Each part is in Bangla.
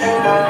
কালো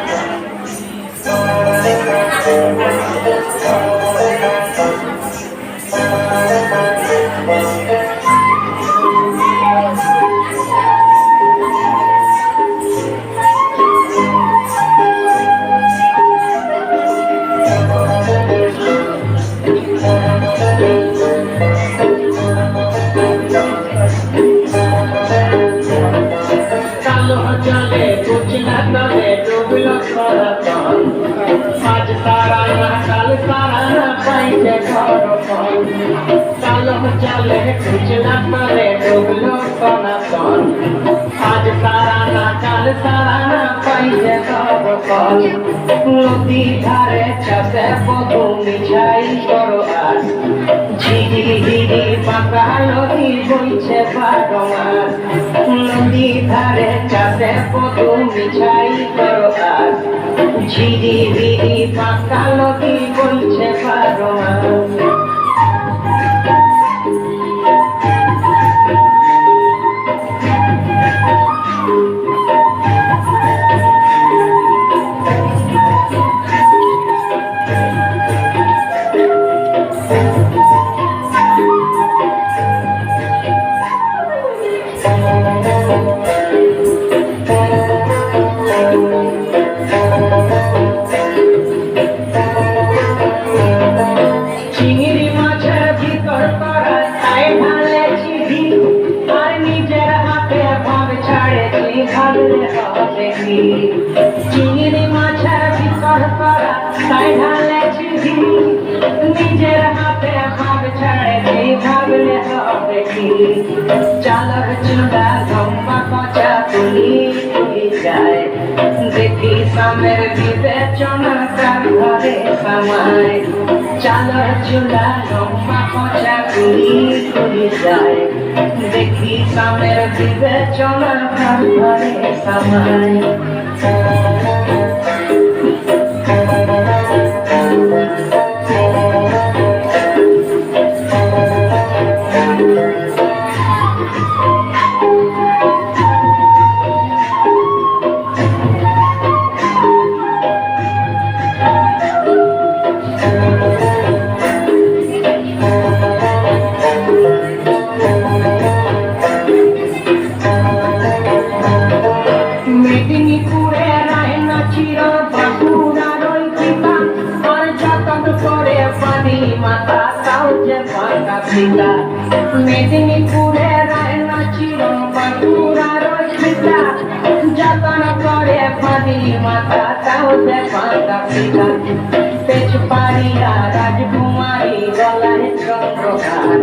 পাইছে ঘর পাকা নদী বইছে বাগমার নদী ধারে চাষে পদু মিছাই করো আজ ঝিরি ঝিরি পাকা নদী চিংড়ি মাছের ভিতর করা তাই ঢালেছি নিজের হাতে ভাগ ছাড়েছি ভাবলে হবে কি? চালক চুলা লম্বা কচা তুলি তুলি যায়। দেখি সামের কুড়ি যায়। দেখি সামের বিবেচনা তার ঘরে সামায় পিতা মেদিনীপুরে রায়না চির বাঁকুড়ার ওই পিতা যতন করে পানি মাতা তাও যে ফাঁকা পিতা পেছ পারিয়া রাজকুমারী গলায় চন্দ্রকার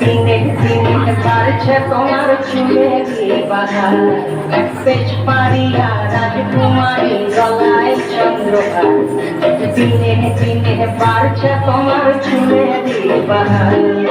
দিনে দিনে বাড়ছে তোমার চুলে বাধার পেছ পারিয়া রাজকুমারী গলায় চন্দ্রকার দিনে দিনে বাড়ছে তোমার চুলে বাধার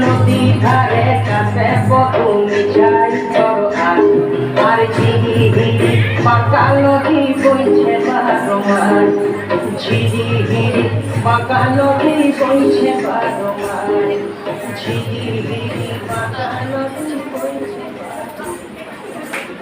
নদী ধারে কাছে বহু মিছাই করো আজ আর ঝিরি ঝিরি পাকা নদী বইছে বারো মাস ঝিরি ঝিরি পাকা নদী বইছে বারো মাস ঝিরি ঝিরি পাকা নদী